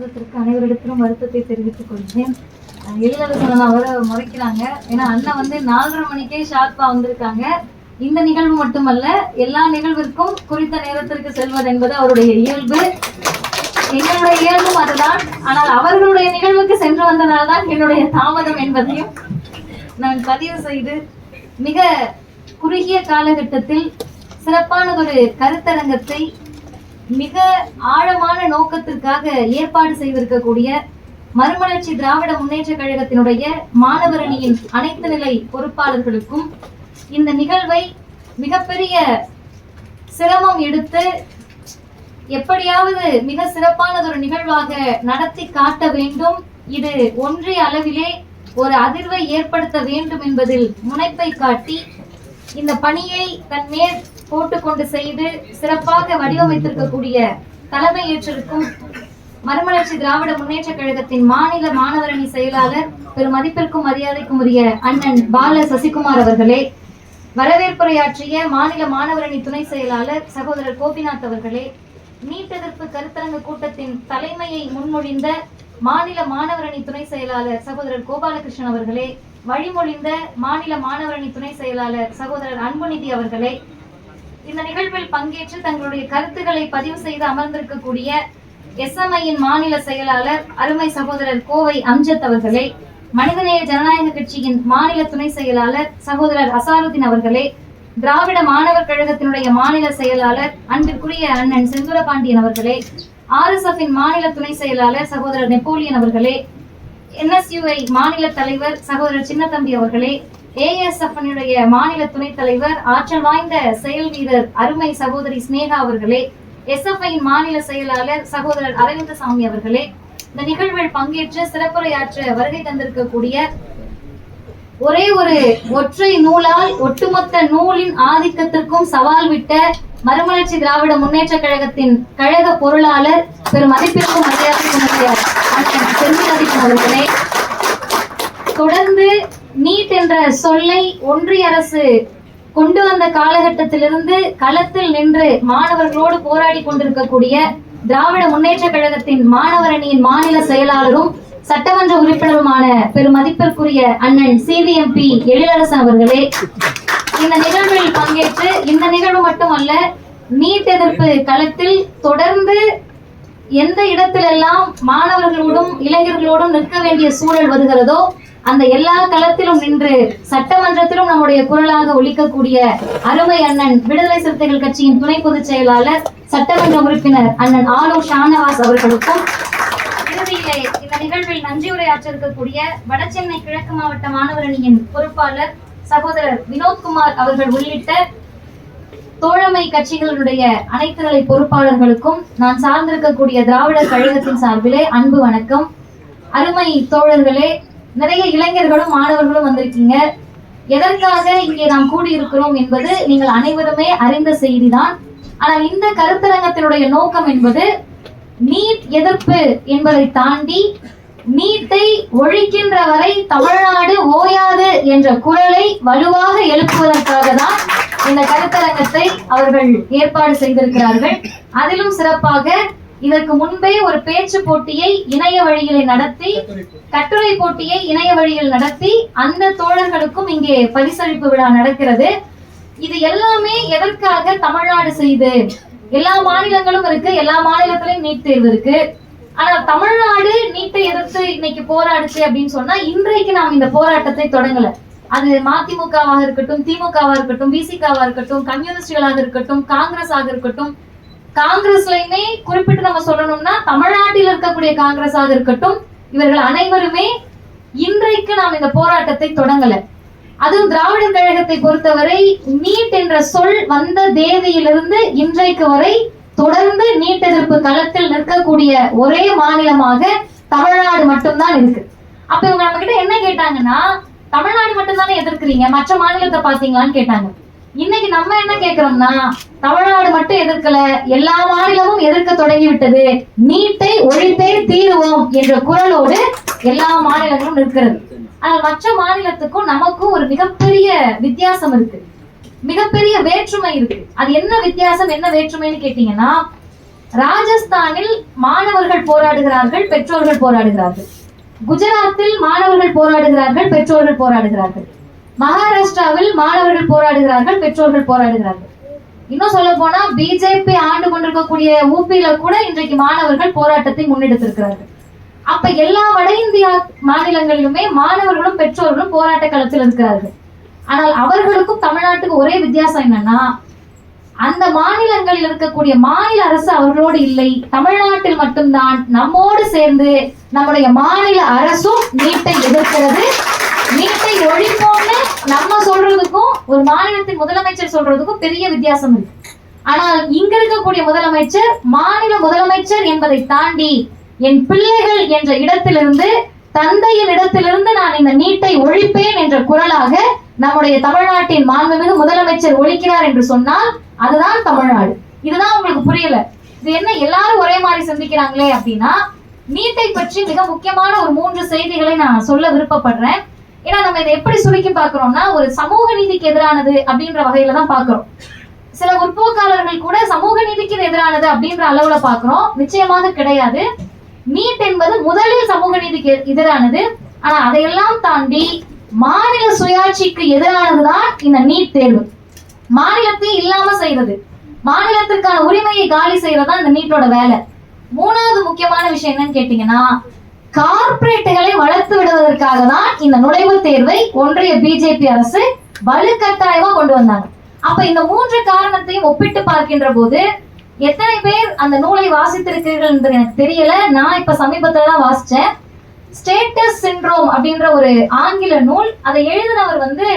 தாமதத்திற்கு அனைவரிடத்திலும் வருத்தத்தை தெரிவித்துக் கொள்கிறேன். அஹ் எழிலரசன் அவரை முறைக்கிறாங்க. ஏன்னா அண்ணன் வந்து நாலரை மணிக்கே ஷார்ப்பா வந்திருக்காங்க. இந்த நிகழ்வு மட்டுமல்ல எல்லா நிகழ்விற்கும் குறித்த நேரத்திற்கு செல்வது என்பது அவருடைய இயல்பு. எங்களுடைய இயல்பும் அதுதான். ஆனால் அவர்களுடைய நிகழ்வுக்கு சென்று வந்ததால்தான் என்னுடைய தாமதம் என்பதையும் நான் பதிவு செய்து மிக குறுகிய காலகட்டத்தில் சிறப்பானதொரு கருத்தரங்கத்தை மிக ஆழமான நோக்கத்திற்காக ஏற்பாடு செய்திருக்கக்கூடிய மறுமலர்ச்சி திராவிட முன்னேற்ற கழகத்தினுடைய மாணவரணியின் அனைத்து நிலை பொறுப்பாளர்களுக்கும் இந்த நிகழ்வை மிகப்பெரிய சிரமம் எடுத்து எப்படியாவது மிக சிறப்பானதொரு நிகழ்வாக நடத்தி காட்ட வேண்டும். இது ஒன்றிய அளவிலே ஒரு அதிர்வை ஏற்படுத்த வேண்டும் என்பதில் முனைப்பை காட்டி இந்த பணியை தன் மேல் போட்டுக்கொண்டு செய்து சிறப்பாக வடிவமைத்திருக்கக்கூடிய தலைமை ஏற்றிருக்கும் மறுமலர்ச்சி திராவிட முன்னேற்ற கழகத்தின் மாநில மாணவரணி செயலாளர் பெரும் மதிப்பிற்கும் மரியாதைக்கும் உரிய அண்ணன் பால சசிகுமார் அவர்களே வரவேற்புரையாற்றிய மாநில மாணவரணி துணை செயலாளர் சகோதரர் கோபிநாத் அவர்களே நீட் எதிர்ப்பு கருத்தரங்க கூட்டத்தின் தலைமையை முன்மொழிந்த மாநில மாணவரணி துணை செயலாளர் சகோதரர் கோபாலகிருஷ்ணன் அவர்களே வழிமொழிந்த மாநில மாணவரணி துணை செயலாளர் சகோதரர் அன்புநிதி அவர்களே இந்த நிகழ்வில் பங்கேற்று தங்களுடைய கருத்துக்களை பதிவு செய்து அமர்ந்திருக்கக்கூடிய எஸ்எம்ஐயின் மாநில செயலாளர் அருமை சகோதரர் கோவை அம்ஜத் அவர்களே மனிதநேய ஜனநாயக கட்சியின் மாநில துணை செயலாளர் சகோதரர் அசாருதீன் அவர்களே திராவிட மாணவர் கழகத்தினுடைய மாநில செயலாளர் அன்பிற்குரிய அண்ணன் செந்துர பாண்டியன் அவர்களே ஆர்எஸ்எஃப்பின் மாநில துணை செயலாளர் சகோதரர் நெப்போலியன் அவர்களே என்எஸ்யூஐ மாநில தலைவர் சகோதரர் சின்னத்தம்பி அவர்களே ஏஎஸ்எஃப்னுடைய மாநில துணைத் தலைவர் ஆற்றல் வாய்ந்த செயல் வீரர் அருமை சகோதரி ஸ்னேகா அவர்களே எஸ்எஃப்ஐயின் மாநில செயலாளர் சகோதரர் அரவிந்தசாமி அவர்களே இந்த நிகழ்வில் பங்கேற்று சிறப்புரையாற்ற வருகை தந்திருக்கக்கூடிய ஒரே ஒரு ஒற்றை நூலால் ஒட்டுமொத்த நூலின் ஆதிக்கத்திற்கும் சவால் விட்ட மறுமலர்ச்சி திராவிட முன்னேற்ற கழகத்தின் கழக பொருளாளர் பெரும் மதிப்பிற்கும் மரியாதைக்கும் உரிய அண்ணன் அவர்களே. தொடர்ந்து நீட் என்ற சொல்லை ஒன்றிய அரசு கொண்டு வந்த காலகட்டத்திலிருந்து களத்தில் நின்று மாணவர்களோடு போராடி கொண்டிருக்கக்கூடிய திராவிட முன்னேற்ற கழகத்தின் மாணவர் அணியின் மாநில செயலாளரும் சட்டமன்ற உறுப்பினருமான பெருமதிப்பிற்குரிய அண்ணன் சிவிஎம்பி எழிலரசன் அவர்களே இந்த நிகழ்வில் பங்கேற்று இந்த நிகழ்வு மட்டுமல்ல நீட் எதிர்ப்பு களத்தில் தொடர்ந்து எந்த இடத்திலெல்லாம் மாணவர்களோடும் இளைஞர்களோடும் நிற்க வேண்டிய சூழல் வருகிறதோ அந்த எல்லா களத்திலும் நின்று சட்டமன்றத்திலும் நம்முடைய குரலாக ஒழிக்கக்கூடிய அருமை அண்ணன் விடுதலை சிறுத்தைகள் கட்சியின் துணை பொதுச் செயலாளர் சட்டமன்ற உறுப்பினர் அண்ணன் ஆலோ ஷானவாஸ் அவர்களுக்கும் இறுதியிலே இந்த நிகழ்வில் நன்றியுரையாற்ற இருக்கக்கூடிய வடசென்னை கிழக்கு மாவட்ட மாணவரணியின் பொறுப்பாளர் சகோதரர் வினோத்குமார் அவர்கள் உள்ளிட்ட தோழமை கட்சிகளுடைய அனைத்து நிலை பொறுப்பாளர்களுக்கும் நான் சார்ந்திருக்கக்கூடிய திராவிடர் கழகத்தின் சார்பிலே அன்பு வணக்கம். அருமை தோழர்களே நிறைய இளைஞர்களும் மாணவர்களும் வந்திருக்கீங்க. எதற்காக இங்கே நாம் கூடியிருக்கிறோம் என்பது நீங்கள் அனைவருமே அறிந்த செய்திதான். ஆனால் இந்த கருத்தரங்கத்தினுடைய நோக்கம் என்பது நீட் எதிர்ப்பு என்பதை தாண்டி நீட்டை ஒழிக்கின்ற வரை தமிழ்நாடு ஓயாது என்ற குரலை வலுவாக எழுப்புவதற்காக தான் இந்த கருத்தரங்கத்தை அவர்கள் ஏற்பாடு செய்திருக்கிறார்கள். அதிலும் சிறப்பாக இதற்கு முன்பே ஒரு பேச்சு போட்டியை இணைய வழியிலே நடத்தி கட்டுரை போட்டியை இணைய வழியில் நடத்தி அந்த தோழர்களுக்கும் இங்கே பரிசளிப்பு விழா நடக்கிறது. இது எல்லாமே எதற்காக தமிழ்நாடு செய்து எல்லா மாநிலங்களும் இருக்கு எல்லா மாநிலத்திலையும் நீட் தேர்வு இருக்கு. ஆனா தமிழ்நாடு நீட்டை எதிர்த்து இன்னைக்கு போராடுச்சு அப்படின்னு சொன்னா இன்றைக்கு நாம் இந்த போராட்டத்தை தொடங்கல. அது மதிமுகவாக இருக்கட்டும் திமுகவா இருக்கட்டும் பிசிகாவா இருக்கட்டும் கம்யூனிஸ்டுகளாக இருக்கட்டும் காங்கிரஸாக இருக்கட்டும் காங்கிரஸ்லயுமே குறிப்பிட்டு நம்ம சொல்லணும்னா தமிழ்நாட்டில் இருக்கக்கூடிய காங்கிரஸாக இருக்கட்டும் இவர்கள் அனைவருமே இன்றைக்கு நாம் இந்த போராட்டத்தை தொடங்கல. அதுவும் திராவிடர் கழகத்தை பொறுத்தவரை நீட் என்ற சொல் வந்த தேதியிலிருந்து இன்றைக்கு வரை தொடர்ந்து நீட் எதிர்ப்பு களத்தில் நிற்கக்கூடிய ஒரே மாநிலமாக தமிழ்நாடு மட்டும்தான் இருக்கு. அப்ப இவங்க நம்ம கிட்ட என்ன கேட்டாங்கன்னா தமிழ்நாடு மட்டும்தானே எதிர்க்கிறீங்க? மற்ற மாநிலத்தை பாத்தீங்களான்னு கேட்டாங்க. இன்னைக்கு நம்ம என்ன கேக்குறோம்னா தமிழ்நாடு மட்டும் எதிர்க்கல எல்லா மாநிலமும் எதிர்க்க தொடங்கி விட்டது நீட்டை ஒழித்தே தீருவோம் என்ற குரலோடு எல்லா மாநிலங்களும் நிற்கிறது. ஆனால் மற்ற மாநிலத்துக்கும் நமக்கும் ஒரு மிகப்பெரிய வித்தியாசம் இருக்கு. மிகப்பெரிய வேற்றுமை இருக்கு. அது என்ன வித்தியாசம் என்ன வேற்றுமைன்னு கேட்டீங்கன்னா ராஜஸ்தானில் மாணவர்கள் போராடுகிறார்கள் பெற்றோர்கள் போராடுகிறார்கள். குஜராத்தில் மாணவர்கள் போராடுகிறார்கள் பெற்றோர்கள் போராடுகிறார்கள். மகாராஷ்டிராவில் மாணவர்கள் போராடுகிறார்கள் பெற்றோர்கள் போராடுகிறார்கள். இன்னும் சொல்ல போனா பிஜேபி ஆண்டு கொண்டிருக்கக்கூடிய ஊபியில கூட இன்றைக்கு மாணவர்கள் போராட்டத்தை முன்னெடுத்திருக்கிறார்கள். அப்ப எல்லா வட இந்தியா மாநிலங்களிலுமே மாணவர்களும் பெற்றோர்களும் போராட்ட களத்தில் இருக்கிறார்கள். ஆனால் அவர்களுக்கும் தமிழ்நாட்டுக்கு ஒரே வித்தியாசம் என்னன்னா அந்த மாநிலங்களில் இருக்கக்கூடிய மாநில அரசு அவர்களோடு இல்லை. தமிழ்நாட்டில் மட்டும்தான். நம்மோடு சேர்ந்து நம்முடைய மாநில அரசும் நீட்டை எதிர்க்கிறது. நீட்டை ஒழிப்போம்னு நம்ம சொல்றதுக்கும் ஒரு மாநிலத்தின் முதலமைச்சர் சொல்றதுக்கும் பெரிய வித்தியாசம் இருக்கு. ஆனால் இங்க இருக்கக்கூடிய முதலமைச்சர் மாநில முதலமைச்சர் என்பதை தாண்டி என் பிள்ளைகள் என்ற இடத்திலிருந்து தந்தையின் இடத்திலிருந்து நான் இந்த நீட்டை ஒழிப்பேன் என்ற குரலாக நம்முடைய தமிழ்நாட்டின் மாண்புமிகு முதலமைச்சர் ஒழிக்கிறார் என்று சொன்னால் அதுதான் தமிழ்நாடு. இதுதான் உங்களுக்கு புரியல. இது என்ன எல்லாரும் ஒரே மாதிரி சிந்திக்கிறாங்களே அப்படின்னா நீட்டை பற்றி மிக முக்கியமான ஒரு மூன்று செய்திகளை நான் சொல்ல விருப்பப்படுறேன். ஏன்னா நம்ம இதை எப்படி சுருக்கி பார்க்கிறோம்னா ஒரு சமூக நீதிக்கு எதிரானது அப்படின்ற வகையில தான் பாக்குறோம் சில முற்போக்காளர்கள் கூட சமூக நீதிக்கு எதிரானது அப்படின்ற அளவுல பாக்குறோம் நிச்சயமாக கிடையாது. நீட் என்பது முதலில் சமூக நீதிக்கு எதிரானது. ஆனா அதையெல்லாம் தாண்டி மாநில சுயாட்சிக்கு எதிரானதுதான் இந்த நீட் தேர்வு. மாநிலத்தை இல்லாம செய்யறது மாநிலத்திற்கான உரிமையை காலி செய்யறதா இந்த நீட்டோட வேலை. மூணாவது முக்கியமான விஷயம் என்னன்னு கேட்டீங்கன்னா கார்ப்பரேட்டுகளை வளர்த்து விடுவதற்காக தான் இந்த நுழைவுத் தேர்வை ஒன்றிய பிஜேபி அரசு வலுக்கட்டாயமா கொண்டு வந்தாங்க. அப்ப இந்த மூன்று காரணத்தையும் ஒப்பிட்டு பார்க்கின்ற போது எத்தனை பேர் அந்த நூலை வாசித்திருக்கிறீர்கள் என்று எனக்கு தெரியல. நான் இப்ப சமீபத்துல தான் வாசிச்சேன். ஸ்டேட்டஸ் சிண்ட்ரோம் அப்படின்ற ஒரு ஆங்கில நூல் அதை எழுதினவர் வந்து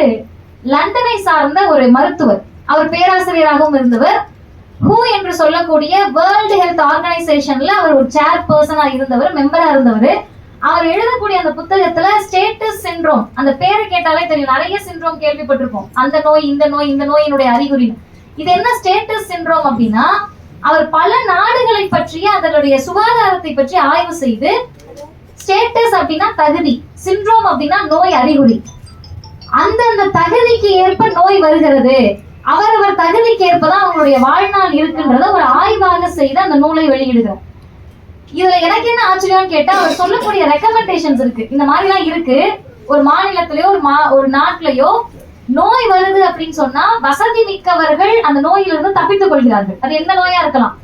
லண்டனை சார்ந்த ஒரு மருத்துவர். அவர் பேராசிரியராகவும் இருந்தவர். ஹூ என்று சொல்லக்கூடிய வேர்ல்டு ஹெல்த் ஆர்கனைசேஷன்ல அவர் ஒரு சேர் பர்சனா இருந்தவர் மெம்பரா இருந்தவர். அவர் எழுதக்கூடிய அந்த புத்தகத்துல ஸ்டேட்டஸ் சிண்ட்ரோம் அந்த பேரை கேட்டாலே தெரியும். நிறைய சிண்ட்ரோம் கேள்விப்பட்டிருப்போம். அந்த நோய் இந்த நோய் இந்த நோயினுடைய அறிகுறி இது என்ன ஸ்டேட்டஸ் சிண்ட்ரோம் அப்படின்னா அவர் பல நாடுகளை பற்றிய அதனுடைய சுகாதாரத்தை பற்றி ஆய்வு செய்து ஸ்டேட்டஸ் அப்படின்னா தகுதி சிண்ட்ரோம் அப்படின்னா நோய் அறிகுறி. அந்தந்த தகுதிக்கு ஏற்ப நோய் வருகிறது. அவரவர் தகுதிக்கு ஏற்பதான் அவங்களுடைய வாழ்நாள் இருக்குன்றத ஒரு ஆய்வாக செய்து அந்த நூலை வெளியிடுகிறார். இதுல எனக்கு என்ன ஆச்சரியம்னு கேட்டா அவர் சொல்லக்கூடிய ரெக்கமெண்டேஷன்ஸ் இருக்கு. இந்த மாதிரி எல்லாம் இருக்கு. ஒரு மாநிலத்திலயோ ஒரு மா ஒரு நாட்டிலயோ நோய் வருது அப்படின்னு சொன்னா வசதி மிக்கவர்கள் அந்த நோயிலிருந்து தப்பித்துக் கொள்கிறார்கள். அது எந்த நோயா இருக்கலாம்.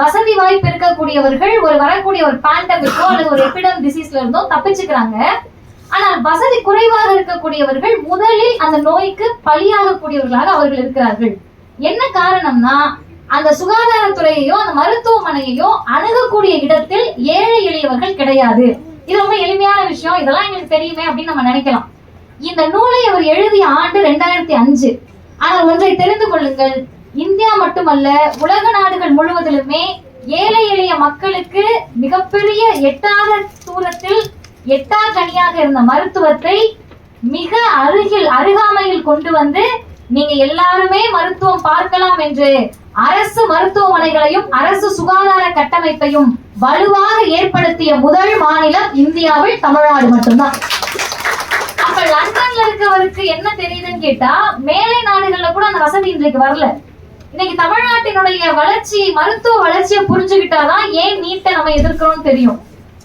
வசதி வாய்ப்பு இருக்கக்கூடியவர்கள் ஒரு வரக்கூடிய ஒரு பேண்டமிக்கோ அல்லது ஒரு எபிடம் டிசீஸ்ல இருந்தோ தப்பிச்சுக்கிறாங்க. ஆனால் வசதி குறைவாக இருக்கக்கூடியவர்கள் முதலில் அந்த நோய்க்கு பலியாகக்கூடியவர்களாக அவர்கள் இருக்கிறார்கள். என்ன காரணம்னா அந்த சுகாதாரத்துறையையோ அந்த மருத்துவமனையையோ அணுகக்கூடிய இடத்தில் ஏழை எளியவர்கள் கிடையாது. இது ரொம்ப எளிமையான விஷயம். இதெல்லாம் எங்களுக்கு தெரியுமே அப்படின்னு நம்ம நினைக்கலாம். இந்த நூலை அவர் எழுதிய ஆண்டு ரெண்டாயிரத்தி அஞ்சு. ஆனால் ஒன்றை தெரிந்து கொள்ளுங்கள். இந்தியா மட்டுமல்ல உலக நாடுகள் முழுவதிலுமே ஏழை எளிய மக்களுக்கு மிகப்பெரிய எட்டாத தூரத்தில் எட்டா கனியாக இருந்த மருத்துவத்தை மிக அருகில் அருகாமையில் கொண்டு வந்து நீங்க எல்லாருமே மருத்துவம் பார்க்கலாம் என்று அரசு மருத்துவமனைகளையும் அரசு சுகாதார கட்டமைப்பையும் வலுவாக ஏற்படுத்திய முதல் மாநிலம் இந்தியாவில் தமிழ்நாடு மட்டும்தான். அப்ப லண்டன்ல இருக்கவருக்கு என்ன தெரியுதுன்னு கேட்டா மேலை நாடுகள்ல கூட அந்த வசதி இன்றைக்கு வரல. இன்னைக்கு தமிழ்நாட்டினுடைய வளர்ச்சி மருத்துவ வளர்ச்சியை புரிஞ்சுக்கிட்டாதான் ஏன் நீட்டை நம்ம எதிர்க்கிறோம் தெரியும்.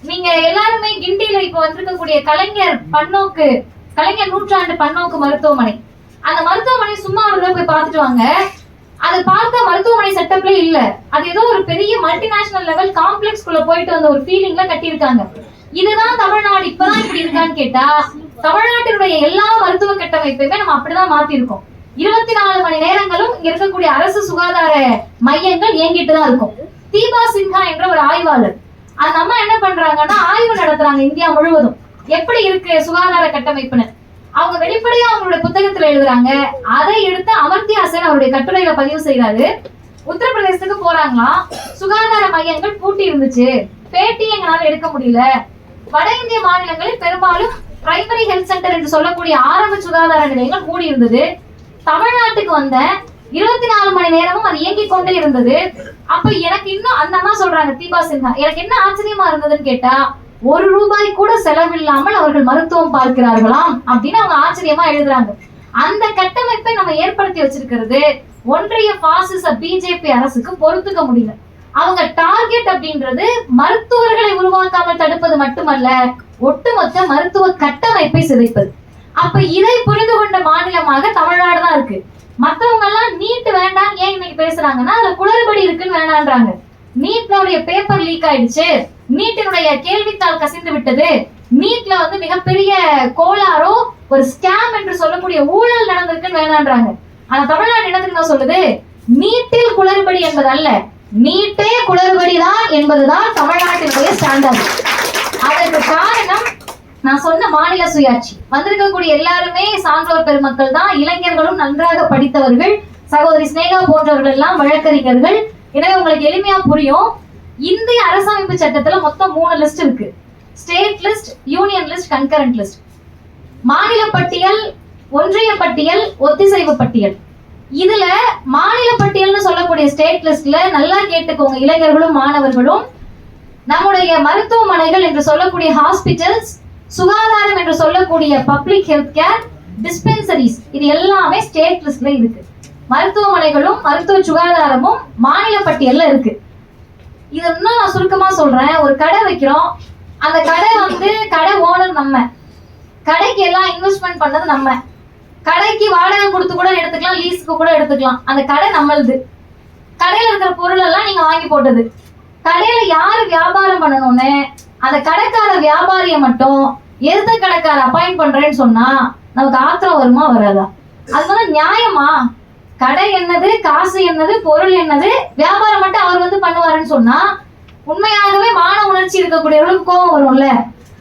நீங்க எல்லாருமே கிண்டியில இப்ப வந்திருக்கக்கூடிய கலைஞர் பன்னோக்கு கலைஞர் நூற்றாண்டு பன்னோக்கு மருத்துவமனை. அந்த மருத்துவமனை சும்மா ஒரு போய் பார்த்துட்டு வாங்க. அதை பார்க்க மருத்துவமனை செட்டப்ல இல்ல. அது ஏதோ ஒரு பெரிய மல்டிநேஷனல் லெவல் காம்ப்ளெக்ஸ் குள்ள போயிட்டு வந்த ஒரு ஃபீலிங்ல கட்டியிருக்காங்க. இதுதான் தமிழ்நாடு. இப்பதான் இப்படி இருக்கான்னு கேட்டா தமிழ்நாட்டினுடைய எல்லா மருத்துவ கட்டமைப்பையுமே நம்ம அப்படிதான் மாத்திருக்கோம் இருபத்தி நாலு மணி நேரங்களும் இங்க இருக்கக்கூடிய அரசு சுகாதார மையங்கள் இயங்கிட்டு தான் இருக்கும். தீபா சின்ஹா என்ற ஒரு ஆய்வாளர் அந்த அம்மா என்ன பண்றாங்கன்னா ஆய்வு நடத்துறாங்க இந்தியா முழுவதும். எப்படி இருக்கு சுகாதார கட்டமைப்புன்னு? அவங்க வெளிப்படையா அவங்களுடைய புத்தகத்துல எழுதுறாங்க. அதை எடுத்து அமர்த்தியா சென் அவருடைய கட்டுரையில பதிவு செய்யறாரு உத்தரப்பிரதேசத்துக்கு போறாங்களாம் சுகாதார மையங்கள் பூட்டி இருந்துச்சு. பேட்டி எங்களால எடுக்க முடியல. வட இந்திய மாநிலங்களில் பெரும்பாலும் பிரைமரி ஹெல்த் சென்டர் என்று சொல்லக்கூடிய ஆரம்ப சுகாதார நிலையங்கள் மூடி இருந்தது தமிழ்நாட்டுக்கு வந்த இருபத்தி நாலு மணி நேரமும் அது இயங்கிக் கொண்டே இருந்தது. அப்ப எனக்கு இன்னும் அந்த அம்மா சொல்றாங்க தீபா சின்ஹா எனக்கு என்ன ஆச்சரியமா இருந்ததுன்னு கேட்டா ஒரு ரூபாய் கூட செலவில்லாமல் அவர்கள் மருத்துவம் பார்க்கிறார்களாம் அப்படின்னு அவங்க ஆச்சரியமா எழுதுறாங்க. அந்த கட்டமைப்பை நம்ம ஏற்படுத்தி வச்சிருக்கிறது ஒன்றிய பாசிச பிஜேபி அரசுக்கு பொறுத்துக்க முடியல. அவங்க டார்கெட் அப்படின்றது மருத்துவர்களை உருவாக்காமல் தடுப்பது மட்டுமல்ல ஒட்டுமொத்த மருத்துவ கட்டமைப்பை சிதைப்பது. அப்ப இதை புரிந்து கொண்ட மாநிலமாக தமிழ்நாடு தான் இருக்கு. மத்தவங்க எல்லாம் நீட் வேண்டாம் ஏன் இன்னைக்கு பேசுறாங்கன்னா அதுல குளறுபடி இருக்குன்னு வேணான்றாங்க. நீட்னுடைய பேப்பர் லீக் ஆயிடுச்சு. நீட்டினுடைய கேள்வித்தாள் கசிந்து விட்டது. நீட்ல வந்து மிகப்பெரிய கோளாறோ ஒரு ஸ்கேம் என்று சொல்லக்கூடிய ஊழல் நடந்திருக்குன்னு வேணான்றாங்க. ஆனா தமிழ்நாடு என்ன தெரியுமா சொல்லுது? நீட்டில் குளறுபடி என்பது அல்ல நீட்டே குளறுபடிதான் என்பதுதான் தமிழ்நாட்டினுடைய ஸ்டாண்டர்ட் அதற்கு காரணம் நான் சொன்ன மாநில சுயாட்சி. வந்திருக்கக்கூடிய எல்லாருமே சான்றோர் பெருமக்கள் தான். இளைஞர்களும் நன்றாக படித்தவர்கள். சகோதரி ஸ்னேகா போன்றவர்கள் எல்லாம் வழக்கறிஞர்கள். எனவே உங்களுக்கு எளிமையா புரியும். இந்திய அரசமைப்பு சட்டத்துல மொத்தம் மூணு லிஸ்ட் இருக்கு. State list union list concurrent list மாநில பட்டியல் ஒன்றிய பட்டியல் ஒத்திசைவு பட்டியல். இதுல மாநில பட்டியல்னு சொல்லக்கூடிய ஸ்டேட் லிஸ்ட்ல நல்லா கேட்டுக்கோங்க. இளைஞர்களும் மாணவர்களும். நம்முடைய மருத்துவமனைகள் என்று சொல்லக்கூடிய ஹாஸ்பிட்டல்ஸ் சுகாதாரம் என்று சொல்லக்கூடிய பப்ளிக் ஹெல்த் கேர் டிஸ்பென்சரிஸ் இது எல்லாமே ஸ்டேட் லிஸ்ட்ல இருக்கு. மருத்துவமனைகளும் மருத்துவ சுகாதாரமும் மாநில பட்டியல்ல இருக்கு. இது இன்னும் நான் சுருக்கமா சொல்றேன்? ஒரு கடை வைக்கிறோம். அந்த கடை வந்து கடை ஓனர் நம்ம. கடைக்கு எல்லாம் இன்வெஸ்ட்மெண்ட் பண்ணது நம்ம. கடைக்கு வாடகை கொடுத்து கூட எடுத்துக்கலாம் லீஸுக்கு கூட எடுத்துக்கலாம். அந்த கடை நம்மளுது. கடையில இருக்கிற பொருள் எல்லாம் நீங்க வாங்கி போட்டது. கடையில யாரு வியாபாரம் பண்ணணும்னு? அந்த கடைக்கார வியாபாரிய மட்டும் எதிர்த்த கடைக்கார அப்பாயிண்ட் பண்றேன்னு சொன்னா நமக்கு ஆத்திரம் வருமா வராதா? அதனால நியாயமா? கடை என்னது காசு என்னது பொருள் என்னது வியாபாரம் மட்டும் அவர் வந்து பண்ணுவாருன்னு சொன்னா உண்மையாகவே மான உணர்ச்சி இருக்கக்கூடியவர்களுக்கு கோபம் வரும்ல?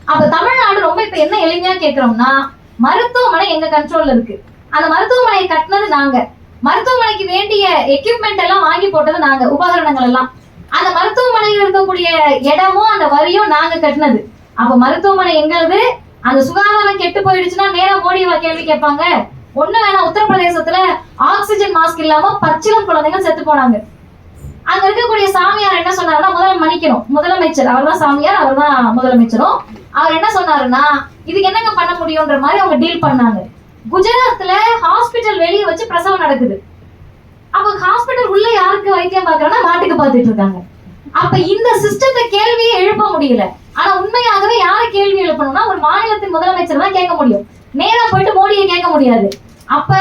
அப்ப தமிழ்நாடு ரொம்ப இப்ப என்ன எளிமையா கேக்குறோம்னா மருத்துவமனை எங்க கண்ட்ரோல்ல இருக்கு? அந்த மருத்துவமனையை கட்டினது நாங்க. மருத்துவமனைக்கு வேண்டிய எக்யூப்மெண்ட் எல்லாம் வாங்கி போட்டது நாங்க உபகரணங்கள் எல்லாம். அந்த மருத்துவமனையில் இருக்கக்கூடிய இடமும் அந்த வரியும் நாங்க கட்டினது. அப்ப மருத்துவமனை எங்கிறது? அந்த சுகாதாரம் கெட்டு போயிடுச்சுன்னா நேரம் மோடி கேள்வி கேட்பாங்க. ஒண்ணு வேணா உத்தரப்பிரதேசத்துல ஆக்சிஜன் மாஸ்க் இல்லாம பச்சிலம் குழந்தைங்க செத்து போனாங்க. அங்க இருக்கக்கூடிய சாமியார் என்ன சொன்னாருன்னா முதல்ல மன்னிக்கணும். முதலமைச்சர் அவர் தான் சாமியார் அவர் தான் முதலமைச்சரும். அவர் என்ன சொன்னாருன்னா இதுக்கு என்னங்க பண்ண முடியும்ன்ற மாதிரி அவங்க டீல் பண்ணாங்க. குஜராத்ல ஹாஸ்பிட்டல் வெளியே வச்சு பிரசவம் நடக்குது. அப்ப ஹாஸ்பிட்டல் உள்ள யாருக்கு வைத்தியம் பார்க்கறனா மாட்டுக்கு பார்த்துட்டு இருக்காங்க. அப்ப இந்த சிஸ்டத்தை கேள்வியே எழுப்ப முடியல. ஆனா உண்மையாகவே யாரை கேள்வி எழுப்பணும்னா ஒரு மாநிலத்தின் முதலமைச்சர் தான் கேட்க முடியும். நேரா போயிட்டு மோடியை கேட்க முடியாது. அப்ப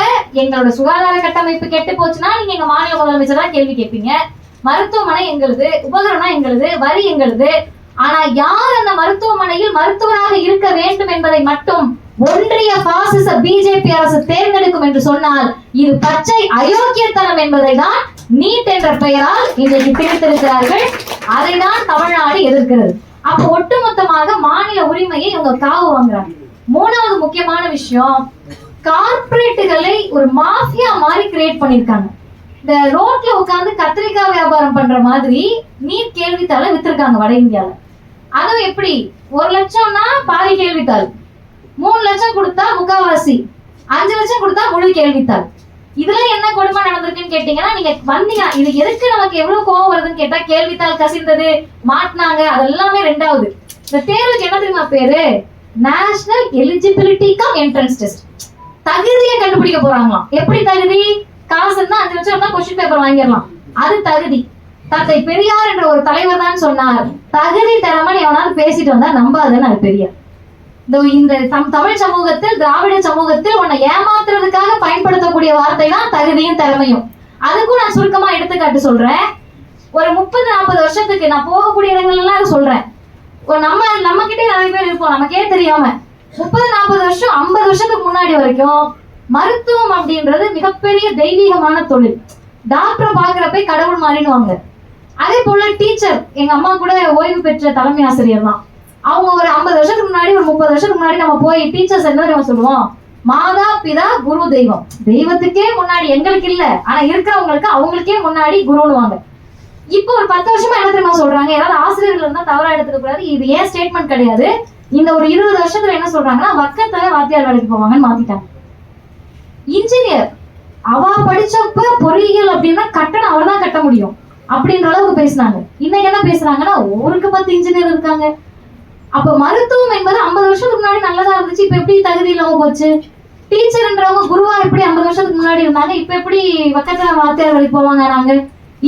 எங்களோட சுகாதார கட்டமைப்பு கெட்டு போச்சுன்னா நீங்க எங்க மாநில முதலமைச்சர் தான் கேள்வி கேட்பீங்க. மருத்துவமனை எங்களுது உபகரணம் எங்களுது வரி எங்களுது. ஆனா யார் அந்த மருத்துவமனையில் மருத்துவராக இருக்க வேண்டும் என்பதை மட்டும் ஒன்றிய பாசிச பிஜேபி அரசு தேர்ந்தெடுக்கும் என்று சொன்னால் இது பச்சை அயோக்கியத்தனம் என்பதை தான் நீட் என்ற பெயரால் இன்றைக்கு பிரித்திருக்கிறார்கள். அதை தான் தமிழ்நாடு எதிர்க்கிறது. அப்ப ஒட்டுமொத்தமாக மாநில உரிமையை இவங்க காவு வாங்குறாங்க. மூணாவது முக்கியமான விஷயம் கார்பரேட்டுகளை ஒரு மாஃபியா மாதிரி கிரியேட் பண்ணிருக்காங்க இந்த ரோட்ல உட்கார்ந்து கத்திரிக்காய் வியாபாரம் பண்ற மாதிரி நீட் கேள்வித்தாள வித்திருக்காங்க வட இந்தியால. அதுவும் எப்படி? ஒரு லட்சம்னா பாதி கேள்வித்தாள். மூணு லட்சம் கொடுத்தா முக்காவாசி. அஞ்சு லட்சம் கொடுத்தா முழு கேள்வித்தாள். இதுல என்ன கொடுமை நடந்திருக்குன்னு கேட்டீங்கன்னா நீங்க வந்தீங்க. இது எதுக்கு நமக்கு எவ்வளவு கோவம் வருதுன்னு கேட்டா கேள்வித்தாள் கசிந்தது மாட்டினாங்க அதெல்லாமே ரெண்டாவது. இந்த தேர்வுக்கு என்ன தெரியுமா பேரு? National eligibility cum entrance test தகுதியை கண்டுபிடிக்க போறாங்களாம். எப்படி தகுதி? காசு இருந்தா அஞ்சு லட்சம் இருந்தா கொஸ்டின் பேப்பர் வாங்கிடலாம். அது தகுதி. தந்தை பெரியார் என்ற ஒரு தலைவர் தான் சொன்னார். தகுதி திறமன் எவனாலும் பேசிட்டு வந்தா நம்பாதுன்னு அது பெரியார். இந்த இந்த தம் தமிழ் சமூகத்தில் திராவிட சமூகத்தில் உன்னை ஏமாத்துறதுக்காக பயன்படுத்தக்கூடிய வார்த்தை தான் தகுதியும் திறமையும். அதுக்கும் நான் சுருக்கமா எடுத்துக்காட்டு சொல்றேன். ஒரு முப்பது நாற்பது வருஷத்துக்கு நான் போகக்கூடிய இடங்கள்லாம் அதை சொல்றேன். ஒரு நம்ம நம்ம கிட்டே நிறைய பேர் இருப்போம். நமக்கே தெரியாம. முப்பது நாற்பது வருஷம் ஐம்பது வருஷத்துக்கு முன்னாடி வரைக்கும் மருத்துவம் அப்படின்றது மிகப்பெரிய தெய்வீகமான தொழில். டாக்டரை பாக்குறப்ப கடவுள் மாறினுவாங்க அதே போல டீச்சர் எங்க அம்மா கூட ஓய்வு பெற்ற தலைமை ஆசிரியர் தான். அவங்க ஒரு ஐம்பது வருஷத்துக்கு முன்னாடி ஒரு முப்பது வருஷத்துக்கு முன்னாடி நம்ம போய் டீச்சர்ஸ் என்ன தெரியுமா சொல்லுவோம்? மாதா பிதா குரு தெய்வம். தெய்வத்துக்கே முன்னாடி எங்களுக்கு இல்ல. ஆனா இருக்கிறவங்களுக்கு அவங்களுக்கே முன்னாடி குருன்னுவாங்க இப்போ ஒரு பத்து வருஷமா என்ன தெரியுமா சொல்றாங்க? ஏதாவது ஆசிரியர்கள் இருந்தா தவறா எடுத்துக்க கூடாது. இது ஏன் ஸ்டேட்மெண்ட் கிடையாது? இந்த ஒரு இருபது வருஷத்துல என்ன சொல்றாங்கன்னா வக்கத்துல வாத்தியார் வேலைக்கு போவாங்கன்னு மாத்திட்டாங்க. இன்ஜினியர் அவ படிச்சப்ப பொறியியல் அப்படின்னா கட்டணம் அவர் தான் கட்ட முடியும். அப்படின்ற அளவுக்கு பேசினாங்க. இன்னைக்கு என்ன பேசுறாங்கன்னா ஊருக்கு பத்து இன்ஜினியர் இருக்காங்க. அப்ப மருத்துவம் என்பது ஐம்பது வருஷத்துக்கு முன்னாடி நல்லதா இருந்துச்சு இப்ப எப்படி தகுதி இல்லாம போச்சு? டீச்சர்ன்றவங்க குருவா எப்படி ஐம்பது வருஷத்துக்கு முன்னாடி இருந்தாங்க இப்ப எப்படி பக்கத்துல வார்த்தையார் வழி போவாங்க நாங்க?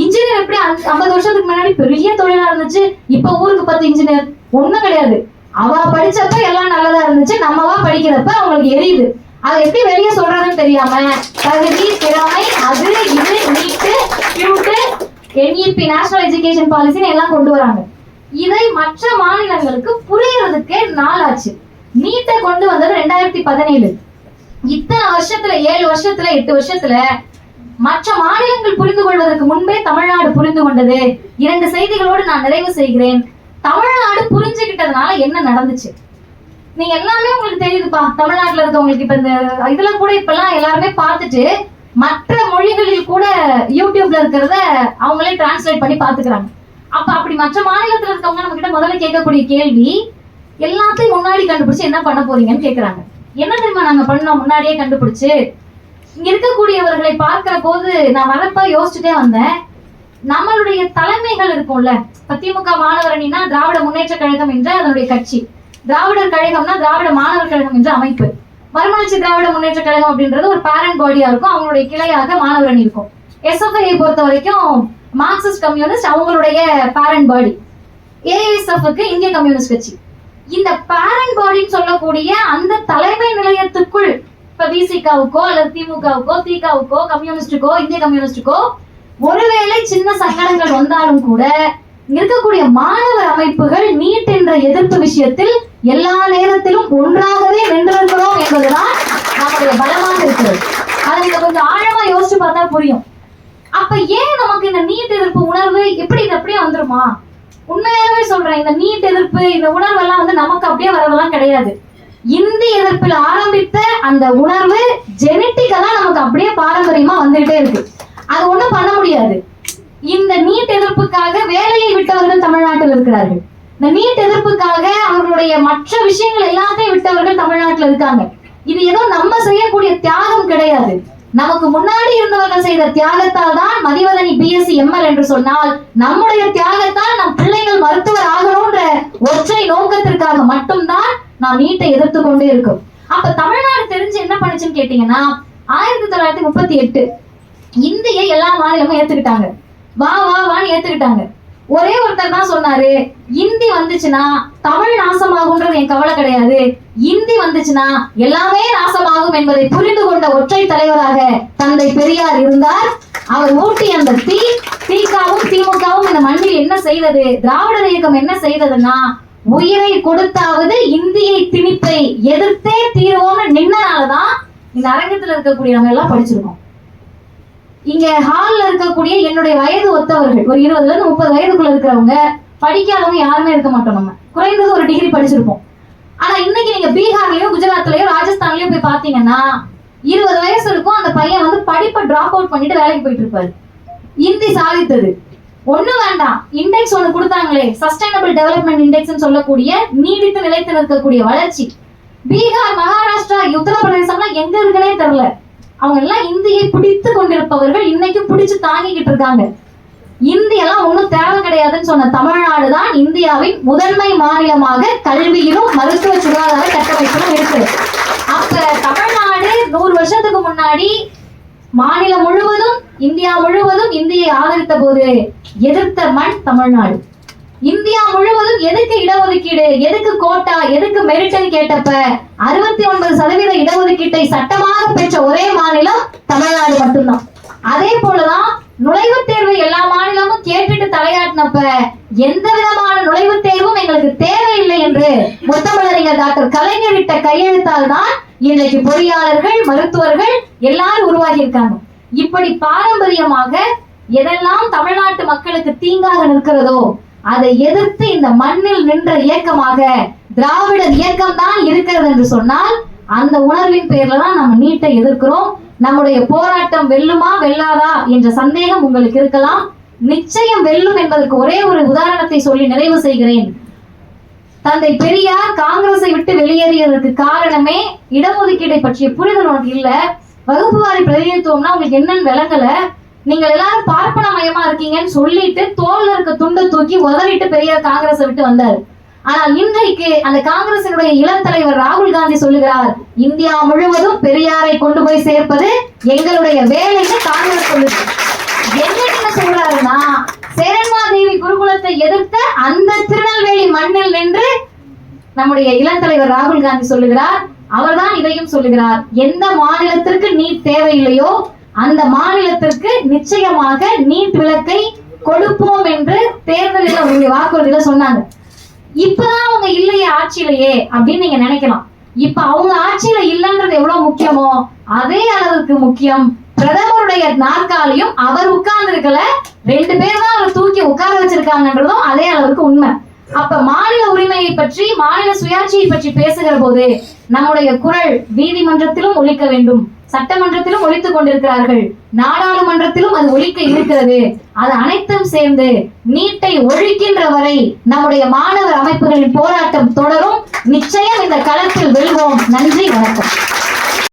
இன்ஜினியர் எப்படி ஐம்பது வருஷத்துக்கு முன்னாடி பெரிய தொழிலா இருந்துச்சு இப்ப ஊருக்கு பத்து இன்ஜினியர் ஒண்ணும் கிடையாது. அவ படிச்சப்ப எல்லாம் நல்லதா இருந்துச்சு நம்மவா படிக்கிறப்ப அவங்களுக்கு எரியுது. அதை எப்படி வெளியே சொல்றதுன்னு தெரியாம தகுதி திறமை அது இது NEET CUET NEP national education பாலிசின்னு எல்லாம் கொண்டு வராங்க. இதை மற்ற மாநிலங்களுக்கு புரியறதுக்கே நாள் ஆச்சு நீட்டை கொண்டு வந்தது ரெண்டாயிரத்தி பதினேழு. இத்தனை வருஷத்துல ஏழு வருஷத்துல எட்டு வருஷத்துல மற்ற மாநிலங்கள் புரிந்து கொள்வதற்கு முன்பே தமிழ்நாடு புரிந்து கொண்டது. இரண்டு செய்திகளோடு நான் நிறைவு செய்கிறேன். தமிழ்நாடு புரிஞ்சுக்கிட்டதுனால என்ன நடந்துச்சு? நீங்க எல்லாமே உங்களுக்கு தெரியுதுப்பா. தமிழ்நாட்டுல இருக்கவங்களுக்கு இப்ப இந்த இதுல கூட இப்ப எல்லாம் எல்லாருமே பார்த்துட்டு மற்ற மொழிகளில் கூட யூடியூப்ல இருக்கிறத அவங்களே டிரான்ஸ்லேட் பண்ணி பாத்துக்கிறாங்க அப்ப அப்படி மற்ற மாநிலத்துல இருக்கவங்க நம்ம கிட்ட முதல்ல கேட்கக்கூடிய கேள்வி எல்லாத்தையும் முன்னாடி கண்டுபிடிச்சு என்ன பண்ண போறீங்கன்னு கேக்குறாங்க. என்ன தெரியுமா நாங்க பண்ணோம்? முன்னாடியே கண்டுபிடிச்சு. இங்க இருக்கக்கூடியவர்களை பார்க்கிற போது நான் வரப்ப யோசிச்சுட்டே வந்தேன். நம்மளுடைய தலைமைகள் இருக்கும்ல. இப்ப திமுக மாணவர் திராவிட முன்னேற்ற கழகம் என்ற அதனுடைய கட்சி. திராவிடர் கழகம்னா திராவிட மாணவர் கழகம் என்ற அமைப்பு. மறுமலர்ச்சி திராவிட முன்னேற்ற கழகம் அப்படின்றது ஒரு பேரண்ட் பாடியா இருக்கும். அவங்களுடைய கிளையாக மாணவர் இருக்கும். எஸ்எஃப்ஐ பொறுத்த வரைக்கும் மார்க்சிஸ்ட் கம்யூனிஸ்ட் அவங்களுடைய பேரண்ட் பாடி ஏஎஸ்எஃப்க்கு இந்திய கம்யூனிஸ்ட் கட்சி. இந்த பேரண்ட் பாடின்னு சொல்லக்கூடிய அந்த தலைமை நிலையத்துக்குள் இப்ப விசிகாவுக்கோ அல்லது திமுகவுக்கோ திகாவுக்கோ கம்யூனிஸ்டுக்கோ இந்திய கம்யூனிஸ்டுக்கோ ஒருவேளை சின்ன சங்கடங்கள் வந்தாலும் கூட இருக்கக்கூடிய மாணவர் அமைப்புகள் நீட் என்ற எதிர்ப்பு விஷயத்தில் எல்லா நேரத்திலும் ஒன்றாகவே வென்றிருக்கிறோம் என்பதுதான் நம்முடைய பலமாக இருக்கிறது. அதை நீங்க கொஞ்சம் ஆழமா யோசிச்சு பார்த்தா புரியும். அப்ப ஏன் நமக்கு இந்த நீட் எதிர்ப்பு உணர்வு எப்படி இது அப்படியே வந்துருமா? உண்மையாகவே சொல்றேன் இந்த நீட் எதிர்ப்பு இந்த உணர்வெல்லாம் வந்து நமக்கு அப்படியே வரதெல்லாம் கிடையாது. இந்தி எதிர்ப்பில் ஆரம்பித்த அந்த உணர்வு ஜெனட்டிக்கலா நமக்கு அப்படியே பாரம்பரியமா வந்துகிட்டே இருக்கு. அது ஒண்ணும் பண்ண முடியாது. வேலையை விட்டவர்கள் தமிழ்நாட்டில் இருக்கிறார்கள். இந்த நீட் எதிர்ப்புக்காக அவர்களுடைய மற்ற விஷயங்கள் எல்லாத்தையும் விட்டவர்கள் தமிழ்நாட்டில் இருக்காங்க. இது ஏதோ நம்ம செய்யக்கூடிய தியாகம் கிடையாது. நமக்கு முன்னாடி இருந்தவர்கள் செய்த தியாகத்தால் தான் மதிவதனி பிஎஸ்சி எம்எல் என்று சொன்னால் நம்முடைய தியாகத்தால் நம் பிள்ளைகள் மருத்துவர் ஆகணும்ன்ற ஒற்றை நோக்கத்திற்காக மட்டும்தான் நாம் நீட்டை எதிர்த்து கொண்டே இருக்கும். அப்ப தமிழ்நாடு தெரிஞ்சு என்ன பண்ணுச்சுன்னு கேட்டீங்கன்னா ஆயிரத்தி தொள்ளாயிரத்தி முப்பத்தி எட்டு இந்தியை எல்லா மாநிலமும் ஏத்துக்கிட்டாங்க. வா வா வான்னு ஏத்துக்கிட்டாங்க. ஒரே ஒருத்தர் தான் சொன்னாரு. இந்தி வந்துச்சுன்னா தமிழ் நாசமாகும்ன்றது என் கவலை கிடையாது. இந்தி வந்துச்சுன்னா எல்லாமே நாசமாகும் என்பதை புரிந்து கொண்ட ஒற்றை தலைவராக தந்தை பெரியார் இருந்தார். அவர் ஊட்டி அந்த தீ திகாவும் திமுகவும் இந்த மண்ணில் என்ன செய்தது? திராவிடர் இயக்கம் என்ன செய்ததுன்னா உயிரை கொடுத்தாவது இந்தியை திணிப்பை எதிர்த்தே தீர்வோம்னு நின்னனாலதான் இந்த அரங்கத்துல இருக்கக்கூடிய நம்ம எல்லாம் படிச்சிருக்கோம். இங்க ஹால்ல இருக்கக்கூடிய என்னுடைய வயது ஒத்தவர்கள் ஒரு இருபதுல இருந்து முப்பது வயதுக்குள்ள இருக்கிறவங்க படிக்காதவங்க யாருமே இருக்க மாட்டோம் நம்ம. குறைந்தது ஒரு டிகிரி படிச்சிருப்போம். ஆனா இன்னைக்கு நீங்க பீகார்லயோ குஜராத்லயோ ராஜஸ்தான்லயோ போய் பாத்தீங்கன்னா இருபது வயசு இருக்கும் அந்த பையன் வந்து படிப்பை டிராப் அவுட் பண்ணிட்டு வேலைக்கு போயிட்டு இருப்பாரு. இந்தி சாதித்தது. ஒண்ணு வேண்டாம். இண்டெக்ஸ் ஒண்ணு கொடுத்தாங்களே. சஸ்டைனபிள் டெவலப்மெண்ட் இண்டெக்ஸ் சொல்லக்கூடிய நீடித்து நிலைத்து நிற்கக்கூடிய வளர்ச்சி. பீகார் மகாராஷ்டிரா உத்தரப்பிரதேசம்லாம் எங்க இருக்குன்னே தெரியல. அவங்க எல்லாம் இந்தியை பிடித்து கொண்டிருப்பவர்கள் இன்னைக்கு பிடிச்சு தாங்கிக்கிட்டு இருக்காங்க. இந்தியெல்லாம் ஒண்ணும் தேவை கிடையாதுன்னு சொன்ன தமிழ்நாடு தான் இந்தியாவின் முதன்மை மாநிலமாக கல்வியிலும் மருத்துவ சுகாதார கட்டமைப்பிலும் இருக்கு அப்ப தமிழ்நாடு நூறு வருஷத்துக்கு முன்னாடி மாநிலம் முழுவதும் இந்தியா முழுவதும் இந்தியை ஆதரித்த போது எதிர்த்த மண் தமிழ்நாடு. இந்தியா முழுவதும் எதுக்கு இடஒதுக்கீடு? எதுக்கு கோட்டா? எதுக்கு மெரிட்னு கேட்டப்ப? அறுபத்தி ஒன்பது சதவீத இடஒதுக்கீட்டை சட்டமாக பெற்ற ஒரே மாநிலம் தமிழ்நாடு மட்டும்தான். அதே போலதான் நுழைவுத் தேர்வு எல்லா மாநிலமும் கேட்டுட்டு தலையாட்டினப்ப எந்த விதமான நுழைவுத் தேர்வும் எங்களுக்கு தேவையில்லை என்று முத்தமிழறிஞர் டாக்டர் கலைஞர் விட்ட கையெழுத்தால் தான் இன்றைக்கு பொறியாளர்கள் மருத்துவர்கள் எல்லாரும் உருவாகி இருக்காங்க இப்படி பாரம்பரியமாக எதெல்லாம் தமிழ்நாட்டு மக்களுக்கு தீங்காக நிற்கிறதோ அதை எதிர்த்து இந்த மண்ணில் நின்ற இயக்கமாக திராவிடர் இயக்கம் தான் இருக்கிறது என்று சொன்னால் அந்த உணர்வின் பேர்ல தான் நம்ம நீட்டை எதிர்க்கிறோம். நம்முடைய போராட்டம் வெல்லுமா வெல்லாதா என்ற சந்தேகம் உங்களுக்கு இருக்கலாம். நிச்சயம் வெல்லும் என்பதற்கு ஒரே ஒரு உதாரணத்தை சொல்லி நிறைவு செய்கிறேன். தந்தை பெரியார் காங்கிரஸை விட்டு வெளியேறியதற்கு காரணமே இடஒதுக்கீடை பற்றிய புரிதல் உனக்கு இல்ல. வகுப்பு வாரி பிரதிநிதித்துவம்னா உங்களுக்கு என்னன்னு விளங்கல. நீங்க எல்லாரும் பார்ப்பன மயமா இருக்கீங்கன்னு சொல்லிட்டு தோல்ல இருக்க துண்டை தூக்கி உதறிட்டு பெரியார் காங்கிரஸை விட்டு வந்தார். ஆனால் இன்றைக்கு அந்த காங்கிரசினுடைய இளம் தலைவர் ராகுல் காந்தி சொல்லுகிறார் இந்தியா முழுவதும் பெரியாரை கொண்டு போய் சேர்ப்பது எங்களுடைய வேலைன்னு காங்கிரஸ் சொல்லுது. என்ன என்ன குருகுலத்தை எதிர்த்த அந்த திருநெல்வேலி மண்ணில் நின்று நம்முடைய இளம் தலைவர் ராகுல் காந்தி சொல்லுகிறார். அவர்தான் இதையும் சொல்லுகிறார் எந்த மாநிலத்திற்கு நீட் தேவையில்லையோ அந்த மாநிலத்திற்கு நிச்சயமாக நீட் விளக்கை கொடுப்போம் என்று தேர்தலில் அவருடைய வாக்குறுதியில சொன்னாங்க. இப்பதான் அவங்க இல்லையே ஆட்சியிலேயே அப்படின்னு நீங்க நினைக்கலாம். இப்ப அவங்க ஆட்சியில இல்லைன்றது எவ்வளவு முக்கியமோ அதே அளவுக்கு முக்கியம். பிரதமருடைய நாற்காலியும் அவர் உட்கார்ந்து இருக்கல ரெண்டு பேர் தான் அவர் தூக்கி உட்கார வச்சிருக்காங்கன்றதும் அதே அளவுக்கு உண்மை. அப்ப மாநில உரிமையை பற்றி மாநில சுயாட்சியை பற்றி பேசுகிற போது நம்முடைய குரல் நீதிமன்றத்திலும் ஒழிக்க வேண்டும். சட்டமன்றத்திலும் ஒழித்துக் கொண்டிருக்கிறார்கள். நாடாளுமன்றத்திலும் அது ஒழிக்க இருக்கிறது. அது அனைத்தும் சேர்ந்து நீட்டை ஒழிக்கின்ற வரை நம்முடைய மாணவர் அமைப்புகளின் போராட்டம் தொடரும். நிச்சயம் இந்த களத்தில் வெல்வோம். நன்றி வணக்கம்.